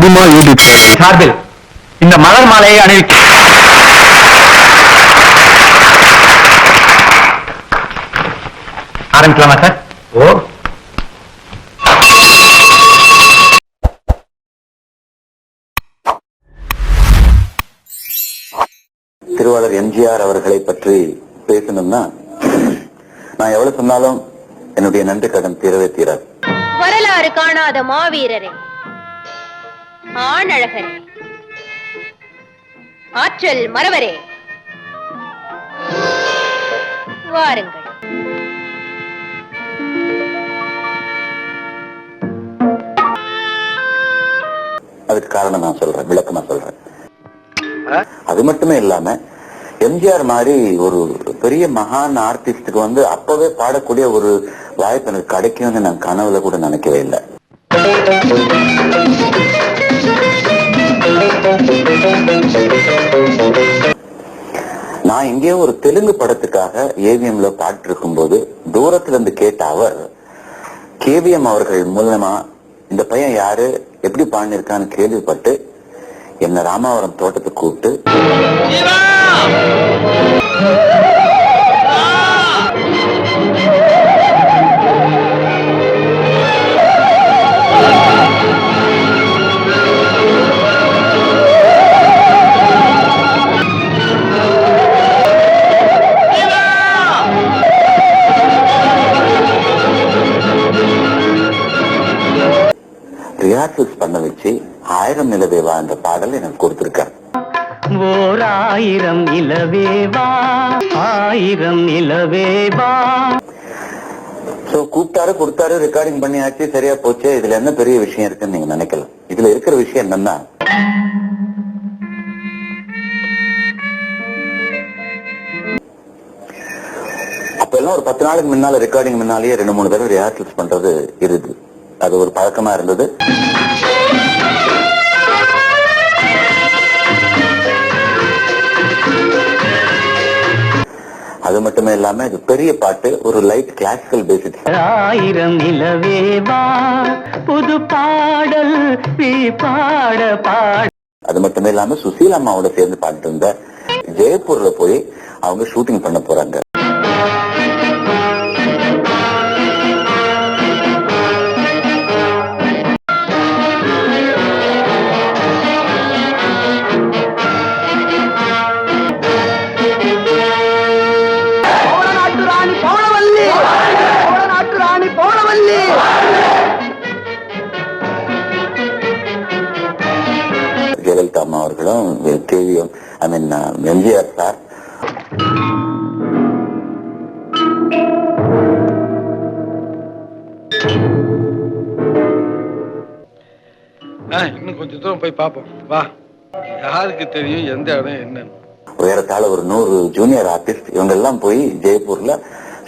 அதிகமா யூடியூப். சார்பில் இந்த மலர் மாலையை அணிவிக்க ஆரம்பிக்கலாமா சார்? ஓ. திருவாளர் எம்ஜிஆர் அவர்களை பற்றி பேசணும்னா நான் எவ்வளவு சொன்னாலும் என்னுடைய நன்றி கடன் தீரவே தீராது. வரலாறு காணாத மாவீரரே. ஆணழகரே. ஆற்றல் மறவரே. வாருங்கள். அதுக்கு காரணம் நான் சொல்றேன் விளக்கமா சொல்றேன். அது மட்டுமே இல்லாம எம்ஜிஆர் மாதிரி ஒரு பெரிய மகான் ஆர்டிஸ்டுக்கு வந்து அப்பவே பாடக்கூடிய ஒரு வாய்ப்பு எனக்கு கிடைக்கும்னு நான் கனவுல கூட நினைக்கவே இல்லை. நான் இங்கே ஒரு தெலுங்கு படத்துக்காக ஏவிஎம்ல பாட்டு இருக்கும்போது தூரத்துல இருந்து கேட்ட அவர் கேவிஎம் அவர்கள் மூலமா இந்த பையன் யாரு எப்படி பாடினிருக்கான்னு கேள்விப்பட்டு என்ன ராமாவரம் தோட்டத்துக்கு கூப்பிட்டு ரிஹர்சல்ஸ் பண்ண வச்சு ஆயிரம் நிலவேவா என்ற பாடல் எனக்கு கொடுத்திருக்காரு ஓர் ஆயிரம் நிலவேவா? ஆயிரம் நிலவேவா? சோ கூப்பிட்டாரு கொடுத்தாரு ரெக்கார்டிங் பண்ணியாச்சு சரியா போச்சு. இதுல என்ன பெரிய விஷயம் இருக்குன்னு நீங்க நினைக்கலாம் இதுல இருக்கிற விஷயம் என்னன்னா அப்ப எல்லாம் ஒரு பத்து நாளுக்கு முன்னால ரெக்கார்டிங் முன்னாலேயே ரெண்டு மூணு தடவை ரிஹர்சல்ஸ் பண்றது இருது. அது ஒரு பழக்கமா இருந்தது. அது மட்டுமே இல்லாம இது பெரிய பாட்டு ஒரு லைட் கிளாசிக்கல் பேசிக் ஆயிரம் நிலவேவா புது பாடல் பாட பாட. அது மட்டுமே இல்லாம சுசீலா அம்மாவோட சேர்ந்து பாடிட்டு இருந்த ஜெயப்பூர்ல போய் அவங்க ஷூட்டிங் பண்ண போறாங்க. ஜெயலலிதா அம்மா அவர்களும் KVM I mean MGR sir. இன்னும் கொஞ்சம் தூரம் போய் பார்ப்போம் வா. யாருக்கு தெரியும் எந்த இடம் என்னன்னு. உயரத்தால ஒரு நூறு ஜூனியர் ஆர்டிஸ்ட் இவங்க எல்லாம் போய் ஜெய்ப்பூர்ல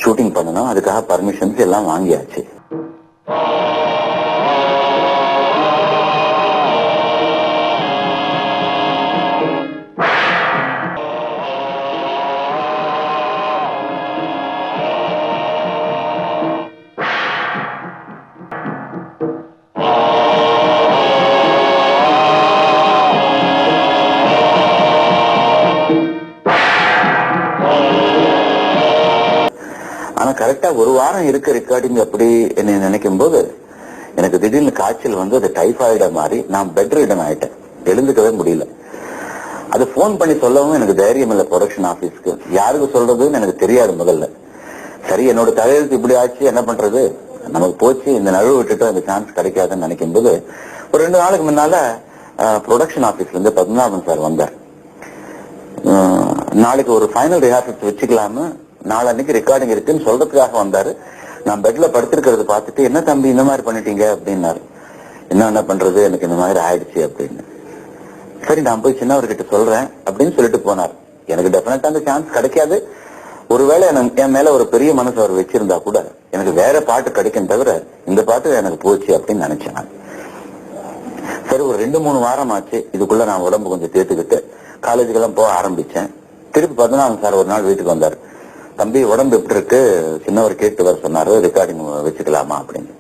ஷூட்டிங் பண்ணணும். அதுக்காக பர்மிஷன்ஸ் எல்லாம் வாங்கியாச்சு. ஒரு வாரம் இருக்க ரெக்கார்டிங் அப்படி என்னை நினைக்கும் போது எனக்கு திடீர்னு காய்ச்சல் வந்து அது டைஃபாய்டா மாறி நான் பெட் ரிடன் ஆயிட்டேன் எழுந்துக்கவே முடியல. அது ஃபோன் பண்ணி சொல்லவும் எனக்கு தைரியம் இல்லை ப்ரொடக்ஷன் ஆபீஸ்க்கு யாருக்கு சொல்றதுன்னு எனக்கு தெரியாது முதல்ல. சரி என்னோட தலையெழுத்து இப்படி ஆச்சு என்ன பண்றது? நமக்கு போச்சு இந்த நழுவு விட்டுட்டோம் இந்த சான்ஸ் கிடைக்காதுன்னு நினைக்கும் போது ஒரு ரெண்டு நாளுக்கு முன்னால ப்ரொடக்ஷன் ஆபீஸ்ல இருந்து பத்மநாபன் சார் வந்தார். நாளைக்கு ஒரு ஃபைனல் ரிஹார்சல்ஸ் வச்சுக்கலாம்னு நாளன்னைக்கு ரெக்கார்டிங் இருக்குன்னு சொல்றதுக்காக வந்தாரு. நான் பெட்ல படுத்திருக்கிறத பார்த்துட்டு என்ன தம்பி இந்த மாதிரி பண்ணிட்டீங்க? அப்படின்னாரு. என்ன என்ன பண்றது? எனக்கு இந்த மாதிரி ஆயிடுச்சு அப்படின்னு. சரி நான் போய் சின்னவர்கிட்ட சொல்றேன் அப்படின்னு சொல்லிட்டு போனார். எனக்கு டெஃபினட்டா அந்த சான்ஸ் கிடைக்காது. ஒருவேளை எனக்கு- என் மேல ஒரு பெரிய மனசு அவர் வச்சிருந்தா கூட எனக்கு வேற பாட்டு கிடைக்கும் தவிர இந்த பாட்டு எனக்கு போச்சு அப்படின்னு நினைச்சேன் சரி ஒரு ரெண்டு மூணு வாரம் ஆச்சு. இதுக்குள்ள நான் உடம்பு கொஞ்சம் தேத்துக்கிட்டு காலேஜுக்கெல்லாம் போக ஆரம்பிச்சேன். திருப்பி பதினாலு சார் ஒரு நாள் வீட்டுக்கு வந்தார். தம்பி உடம்பு எப்படி இருக்கு? சின்னவர் கேட்டு வர சொன்னாரு ரெக்கார்டிங் வச்சுக்கலாமா அப்படின்னு.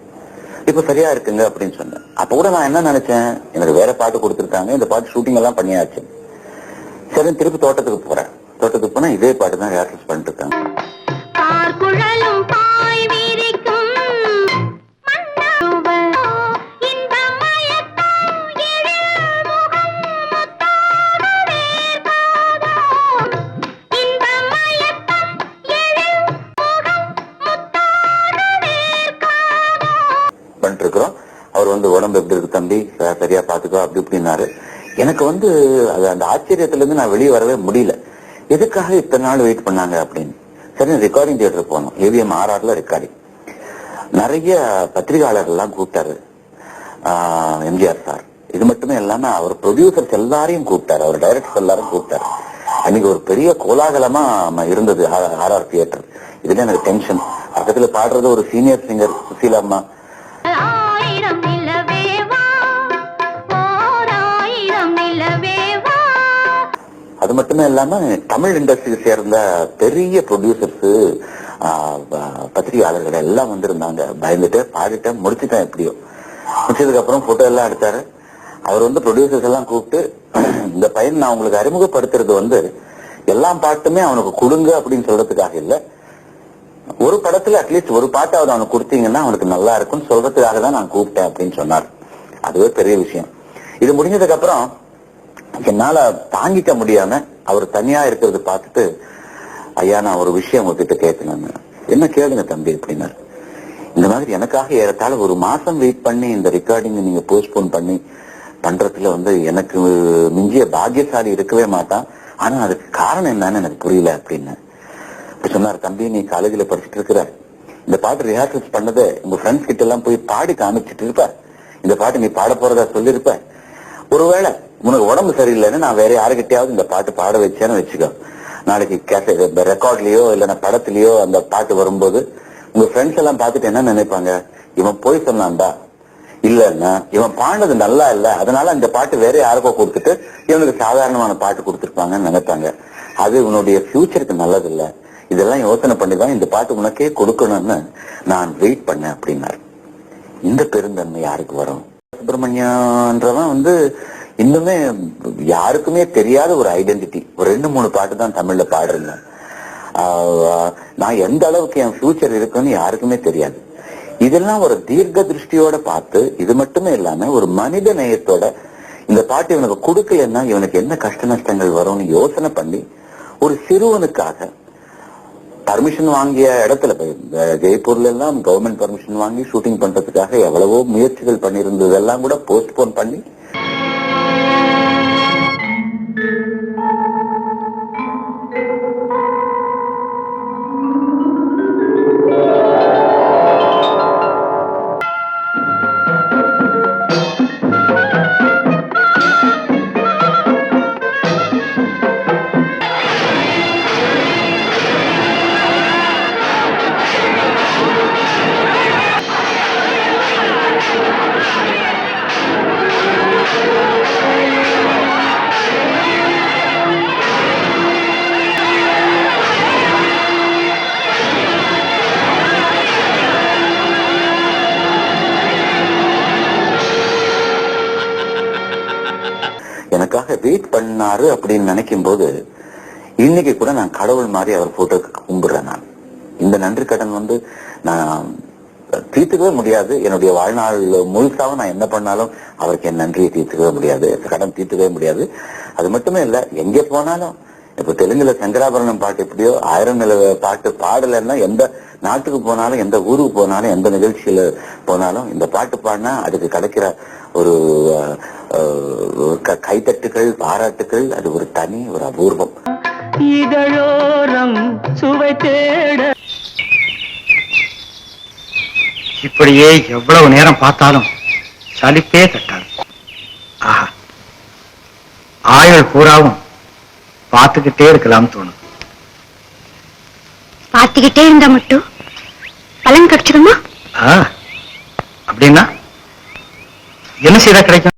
இப்ப சரியா இருக்குங்க அப்படின்னு சொன்னேன். அப்ப கூட நான் என்ன நினைச்சேன்? எனக்கு வேற பாட்டு கொடுத்துருக்காங்க இந்த பாட்டு ஷூட்டிங் எல்லாம் பண்ணியாச்சு. சரி திருப்பி தோட்டத்துக்கு போறேன். தோட்டத்துக்கு போனா இதே பாட்டு தான் ரிஹர்சல் பண்ணிட்டு இருக்காங்க. அப்படி இப்படின்னாரு. எனக்கு வந்து அது அந்த ஆச்சரியத்துல இருந்து நான் வெளியே வரவே முடியல. எதுக்காக இத்தனை நாள் வெயிட் பண்ணாங்க அப்படின்னு. சரி ரெக்கார்டிங் தியேட்டர் போனோம். ஏவிஎம் ஆர்ஆர்ல ரெக்கார்டிங் நிறைய பத்திரிகையாளர்கள் எல்லாம் கூப்பிட்டாரு எம்ஜிஆர் சார். இது மட்டுமே இல்லாம அவர் ப்ரொடியூசர்ஸ் எல்லாரையும் கூப்பிட்டாரு. அவர் டைரக்டர்ஸ் எல்லாரும் கூப்பிட்டாரு. அன்னைக்கு ஒரு பெரிய கோலாகலமா இருந்தது ஆர்ஆர் தியேட்டர் இதுல எனக்கு டென்ஷன் பக்கத்துல பாடுறது ஒரு சீனியர் சிங்கர் சுசீலா அம்மா. அது மட்டுமே இல்லாம தமிழ் இண்டஸ்ட்ரியை சேர்ந்த பெரிய ப்ரொடியூசர்ஸ் பத்திரிகையாளர்கள் எல்லாம் வந்திருந்தாங்க. பயந்துட்டு பாடிட்டேன் முடிச்சுட்டேன் எப்படியோ. முடிச்சதுக்கு அப்புறம் போட்டோ எல்லாம் எடுத்தாரு. அவர் வந்து ப்ரொடியூசர்ஸ் எல்லாம் கூப்பிட்டு இந்த பையன் நான் உங்களுக்கு அறிமுகப்படுத்துறது வந்து எல்லா பாட்டுமே அவனுக்கு கொடுங்க அப்படின்னு சொல்றதுக்காக இல்ல. ஒரு படத்துல அட்லீஸ்ட் ஒரு பாட்டாவது அவனுக்கு கொடுத்தீங்கன்னா அவனுக்கு நல்லா இருக்கும்னு சொல்றதுக்காக தான் நான் கூப்பிட்டேன் அப்படின்னு சொன்னார். அதுவே பெரிய விஷயம். இது முடிஞ்சதுக்கு அப்புறம் என்னால தாங்கிக்க முடியாம அவர் தனியா இருக்கிறது பார்த்துட்டு ஐயா நான் ஒரு விஷயம் உங்ககிட்ட கேட்கணும்னு. என்ன கேளுங்க தம்பி அப்படின்னாரு. இந்த மாதிரி எனக்காக ஏறத்தாழ ஒரு மாசம் வெயிட் பண்ணி இந்த ரெக்கார்டிங் நீங்க போஸ்ட்போன் பண்ணி பண்றதுல வந்து எனக்கு மிஞ்சிய பாக்கியசாலி இருக்கவே மாட்டான். ஆனா அதுக்கு காரணம் என்னன்னு எனக்கு புரியல அப்படின்னு. சொன்னார் தம்பி நீ காலேஜ்ல படிச்சுட்டு இருக்கிற இந்த பாட்டு ரிஹர்சல்ஸ் பண்ணதை உங்க ஃப்ரெண்ட்ஸ் கிட்ட எல்லாம் போய் பாடி காமிச்சிட்டு இருப்ப. இந்த பாட்டு நீ பாட போறதா சொல்லியிருப்ப ஒருவேளை உனக்கு உடம்பு சரியில்லைன்னு நான் வேற யாருக்கிட்டையாவது இந்த பாட்டு பாட வச்சேன்னு வச்சுக்கோ. நாளைக்கு கேசட் ரெக்கார்ட்லயோ இல்லைன்னா படத்துலயோ அந்த பாட்டு வரும்போது உங்க ஃப்ரெண்ட்ஸ் எல்லாம் பார்த்துட்டு என்ன நினைப்பாங்க? இவன் போய் சொன்னான்டா. இல்லன்னா இவன் பாடினது நல்லா இல்ல. அதனால இந்த பாட்டு வேற யாருக்கோ கொடுத்துட்டு இவனுக்கு சாதாரணமான பாட்டு கொடுத்துருப்பாங்கன்னு நினைப்பாங்க. அது உன்னுடைய ஃபியூச்சருக்கு நல்லது இல்ல இதெல்லாம் யோசனை பண்ணி தான் இந்த பாட்டு உனக்கே கொடுக்கணும்னு நான் வெயிட் பண்ணேன் அப்படின்னாரு. இந்த பெருந்தன்மை யாருக்கு வரும்? சுப்பிரமணியன்றவன் வந்து இன்னுமே யாருக்குமே தெரியாத ஒரு ஐடென்டிட்டி ஒரு ரெண்டு மூணு பாட்டு தான் தமிழ்ல பாடுறேன் ஆஹ் நான் எந்த அளவுக்கு என் ஃபியூச்சர் இருக்குன்னு யாருக்குமே தெரியாது. இதெல்லாம் ஒரு தீர்க்க திருஷ்டியோட பார்த்து இது மட்டுமே இல்லாம ஒரு மனித நேயத்தோட இந்த பாட்டு இவனுக்கு கொடுக்கலன்னா இவனுக்கு என்ன கஷ்ட நஷ்டங்கள் வரும்னு யோசனை பண்ணி ஒரு சிறுவனுக்காக பர்மிஷன் வாங்கிய இடத்துல ஜெய்ப்பூர்ல எல்லாம் கவர்மெண்ட் பர்மிஷன் வாங்கி ஷூட்டிங் பண்றதுக்காக எவ்வளவோ முயற்சிகள் பண்ணியிருந்ததெல்லாம் கூட போஸ்ட்போன் பண்ணி கிரியேட் பண்ணாரு அப்படின்னு நினைக்கும் போது இன்னைக்கு கூட நான் கடவுள் மாதிரி அவர் போட்டோக்கு கும்பிடுறேன் நான். இந்த நன்றி கடன் வந்து நான் தீர்த்துக்கவே முடியாது. என்னுடைய வாழ்நாள் முழுசாவும் நான் என்ன பண்ணாலும் அவருக்கு என் நன்றியை தீர்த்துக்கவே முடியாது. கடன் தீர்த்துக்கவே முடியாது. அது மட்டுமே இல்ல எங்க போனாலும் இப்ப தெலுங்குல சங்கராபரணம் பாட்டு எப்படியோ ஆயிரம் நில பாட்டு பாடலைன்னா எந்த நாட்டுக்கு போனாலும் எந்த ஊருக்கு போனாலும் எந்த நிகழ்ச்சியில போனாலும் இந்த பாட்டு பாடினா அதுக்கு கிடைக்கிற ஒரு கைத்தட்டுகள் பாராட்டுகள் அது ஒரு தனி ஒரு அபூர்வம். இதழோரம் சுவை தேட. இப்படியே எவ்வளவு நேரம் பார்த்தாலும் சலிப்பே தட்டாது. ஆஹா. ஆயுள் பூராவும் பார்த்துக்கிட்டே இருக்கலாம்னு தோணும் பார்த்துக்கிட்டே இருந்தா மட்டும்? பலன் கிடைச்சிருமா அப்படின்னா என்ன செய்தா கிடைக்கும்?